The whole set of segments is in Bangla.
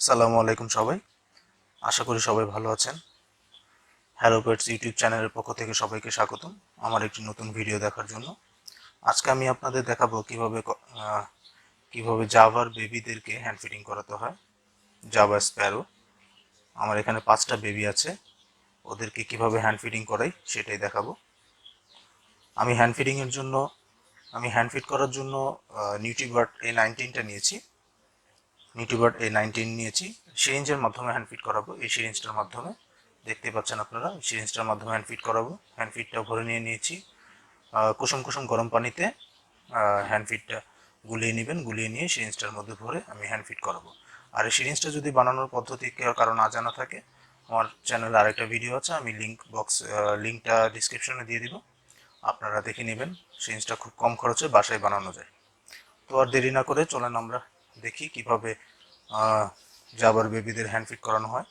সালামু আলাইকুম সবাই। আশা করি সবাই ভালো আছেন। হ্যালো পেটস ইউটিউব চ্যানেলের পক্ষ থেকে সবাইকে স্বাগতম আমার একটি নতুন ভিডিও দেখার জন্য। আজকে আমি আপনাদের দেখাবো কীভাবে কীভাবে জাভার বেবিদেরকে হ্যান্ড ফিটিং করাতে হয়। জাভা স্প্যারো আমার এখানে পাঁচটা বেবি আছে। ওদেরকে কীভাবে হ্যান্ড ফিটিং করাই সেটাই দেখাবো। আমি হ্যান্ড ফিটিংয়ের জন্য আমি হ্যান্ড ফিট করার জন্য নিউট্রিবার্ট এ নাইনটিনটা নিয়েছি। নিউটিবার্ট এ নাইনটিন নিয়েছি। সিরিঞ্জের মাধ্যমে হ্যান্ড ফিট করাবো। এই সিরিঞ্জটার মাধ্যমে দেখতে পাচ্ছেন আপনারা সিরিঞ্জটার মাধ্যমে হ্যান্ড ফিট করাবো। হ্যান্ড ফিটটা ভরে নিয়ে নিয়েছি। কুসুম কুসুম গরম পানিতে হ্যান্ড ফিটটা গুলিয়ে নেবেন, গুলিয়ে নিয়ে সিরিঞ্জটার মধ্যে ভরে আমি হ্যান্ড ফিট করাবো। আর এই সিরিঞ্জটা যদি বানানোর পদ্ধতি কারও না জানা থাকে, আমার চ্যানেলে আরেকটা ভিডিও আছে, আমি লিঙ্ক বক্স লিঙ্কটা ডিসক্রিপশনে দিয়ে দিব। আপনারা দেখে নেবেন, সিরিঞ্জটা খুব কম খরচে বাসায় বানানো যায়। তো আর দেরি না করে চলেন আমরা দেখি কীভাবে জাবার বেবিদের হ্যান্ড ফিট করানো হয়।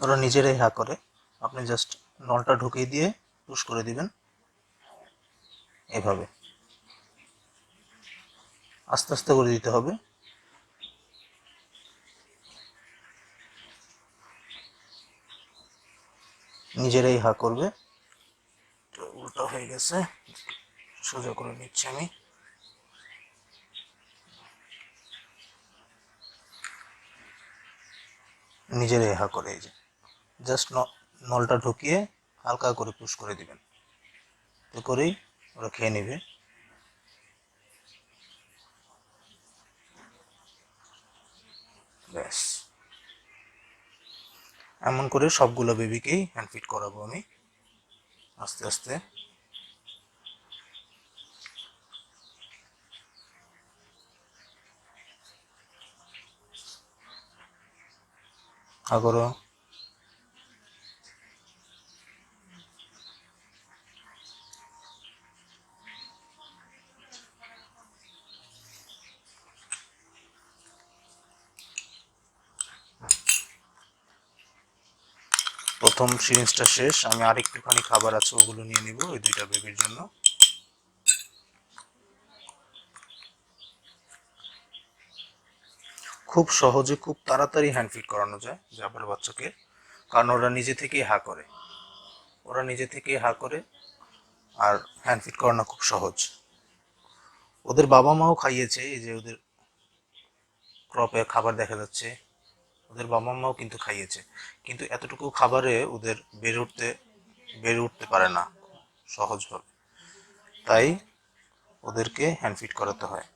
ওরা নিজেরাই হ্যাঁ করে। আপনি জাস্ট নলটা ঢুকিয়ে দিয়ে পুশ করে দিবেন। এভাবে। আস্তে আস্তে করে দিতে হবে। নিজেরাই হা করবে। উল্টা হয়ে গেছে। সোজা করে নিচ্ছি আমি। নিজেরাই হা করে এই যে। জাস্ট নলটা ঢুকিয়ে হালকা করে পুশ করে দিবেন। তো করেই ওরা খেয়ে নেবে। ব্যাস। এমন করে সবগুলো বেবিকেই হ্যান্ড ফিট করাবো আমি। আস্তে আস্তে। আগরো প্রথম সিরিঞ্জটা শেষ, আমি আর একটুখানি খাবার আছে, ওগুলো নিয়ে নিব, ওই দুইটা বেবির জন্য। খুব সহজে, খুব তাড়াতাড়ি হ্যান্ড ফিট করানো যায় জাবার বাচ্চাকে, কারণ ওরা নিজে থেকেই হা করে। ওরা নিজে থেকেই হা করে, আর হ্যান্ড ফিট করানো খুব সহজ। ওদের বাবা মাও খাইয়েছে, এই যে ওদের ক্রপে খাবার দেখা যাচ্ছে। ওদের বাবা মাও কিন্তু খাইয়েছে। কিন্তু এতটুকু খাবারে ওদের বেড়ে উঠতে বেড়ে উঠতে পারে না সহজভাবে। তাই ওদেরকে হ্যান্ড ফিট করাতে হয়।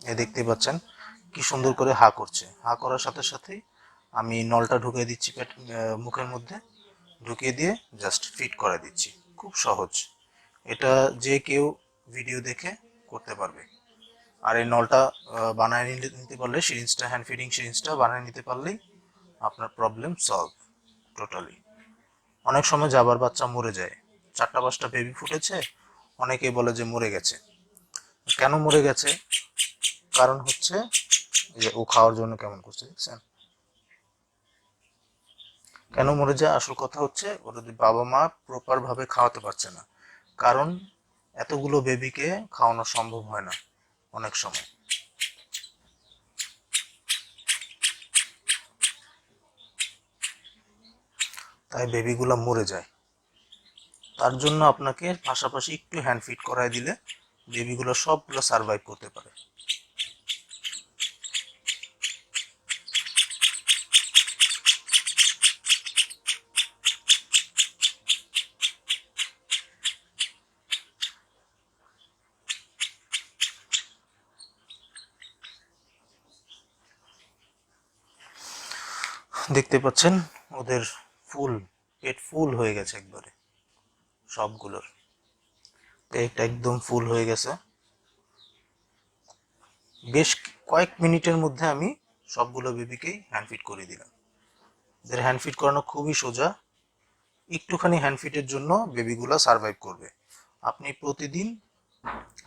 এ দেখতে পাচ্ছেন কি সুন্দর করে হা করছে। হা করার সাথে সাথেই আমি নলটা ঢুকিয়ে দিচ্ছি পেট মুখের মধ্যে। ঢুকিয়ে দিয়ে জাস্ট ফিট করে দিচ্ছি। খুব সহজ। এটা যে কেউ ভিডিও দেখে করতে পারবে। আর এই নলটা বানায় নিতে পারলে সিরিঞ্জটা হ্যান্ড ফিডিং সিরিঞ্জটা বানায় নিতে পারলেই আপনার প্রবলেম সলভ টোটালি অনেক সময় যাবার বাচ্চা মরে যায়। চারটা পাঁচটা বেবি ফুটেছে অনেকে বলে যে মরে গেছে। কেন মরে গেছে? কারণ হচ্ছে যে ও খাওয়ার জন্য কেমন করছে, দেখছেন? কেন মরে যায়? আসল কথা হচ্ছে ওর বাবা মা প্রপার ভাবে খাওয়াতে পারছে না। কারণ এতগুলো বেবিকে খাওয়ানো সম্ভব হয় না। অনেক সময়। তাই বেবিগুলো মরে যায়। তার জন্য আপনাকে পাশাপাশি একটু হ্যান্ড ফিট করায় দিলে বেবিগুলো সবগুলো সারভাইভ করতে পারে। দেখতে পাচ্ছেন, ওদের ফুল, পেট ফুল হয়ে গেছে একবারে, সবগুলোর। পেট একদম ফুল হয়ে গেছে। বেশ কয়েক মিনিটের মধ্যে আমি সবগুলো বেবিকেই হ্যান্ড ফিট করে দিলাম। এদের হ্যান্ড ফিট করানো খুবই সোজা। একটুখানি হ্যান্ড ফিটের জন্য বেবিগুলো সার্ভাইভ করবে। আপনি প্রতিদিন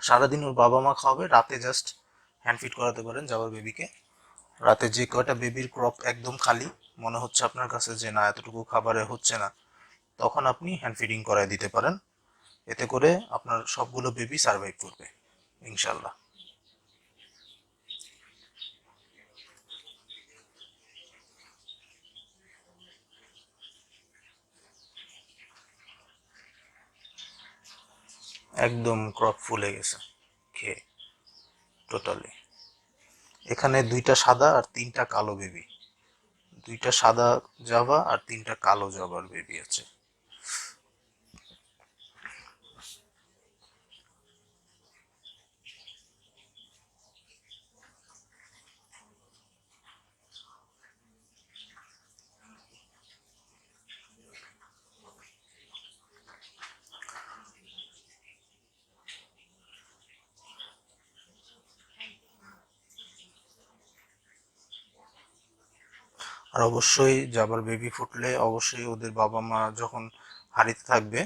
সারাদিন ওর বাবা মা খাওয়াবে, রাতে জাস্ট হ্যান্ড ফিট করাতে পারেন যাবার বেবিকে। রাতে যে কয়টা বেবির ক্রপ একদম খালি মনে হচ্ছে আপনার কাছে যে না, এতটুকু খাবারে হচ্ছে না। তখন আপনি হ্যান্ড ফিডিং করায় দিতে পারেন। এতে করে আপনার সবগুলো বেবি সার্ভাইভ করবে ইনশাল্লাহ একদম ক্রপ ফুলে গেছে, খেয়ে টোটালি এখানে দুইটা সাদা আর তিনটা কালো বেবি দুইটা সাদা জাভা আর তিনটা কালো জাভার বেবি আছে। আর অবশ্যই যাবার বেবি ফুটলে অবশ্যই ওদের বাবা মা যখন হাঁড়িতে থাকবে,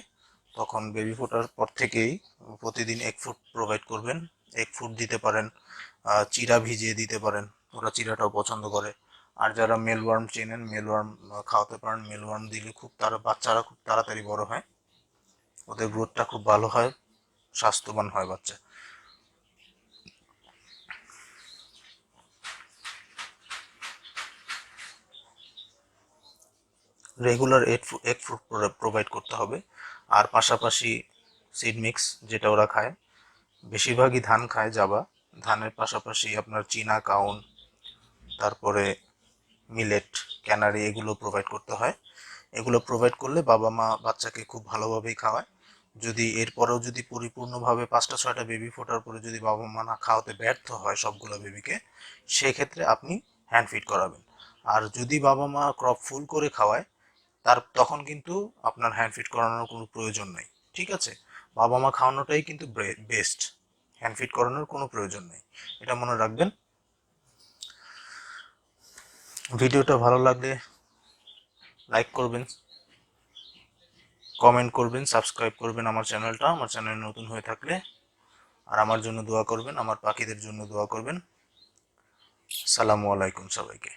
তখন বেবি ফোটার পর থেকেই প্রতিদিন এক ফুট প্রোভাইড করবেন। এক ফুট দিতে পারেন চিরা ভিজিয়ে দিতে পারেন, ওরা চিরাটাও পছন্দ করে। আর যারা মেলওয়ার্ম চেনেন মেলওয়ার্ম খাওয়াতে পারেন মেলওয়ার্ম দিলে খুব তারা, বাচ্চারা খুব তাড়াতাড়ি বড় হয়। ওদের গ্রোথটা খুব ভালো হয়, স্বাস্থ্যবান হয় বাচ্চা। Regular egg egg food provide করতে হবে। আর পাশাপাশি সিড মিক্স যেটা ওরা খায়, বেশিরভাগই ধান খায় জাবা। ধানের পাশাপাশি আপনার চীনা, কাউন, তারপরে মিলেট ক্যানারি এগুলো প্রোভাইড করতে হয়। এগুলো প্রোভাইড করলে বাবা মা বাচ্চাকে খুব ভালোভাবেই খাওয়ায়। যদি এরপরেও যদি পরিপূর্ণভাবে পাঁচটা, ছয়টা বেবি ফোটার পরে যদি বাবা মা না খাওয়াতে ব্যর্থ হয় সবগুলো বেবিকে সেক্ষেত্রে আপনি হ্যান্ড ফিড করাবেন। আর যদি বাবা মা ক্রপ ফুল করে খাওয়ায় তার তখন কিন্তু আপনার হ্যান্ড ফিড করানোর কোনো প্রয়োজন নেই, ঠিক আছে? বাবা মা খাওয়ানোটাই কিন্তু বেস্ট হ্যান্ড ফিড করানোর কোনো প্রয়োজন নেই। এটা মনে রাখবেন। ভিডিওটা ভালো লাগলে লাইক করবেন কমেন্ট করবেন সাবস্ক্রাইব করবেন আমার চ্যানেলটা। আমার চ্যানেল নতুন হয়ে থাকলে আর আমার জন্য দোয়া করবেন, আমার পাখিদের জন্য দোয়া করবেন। সালামু আলাইকুম সবাইকে।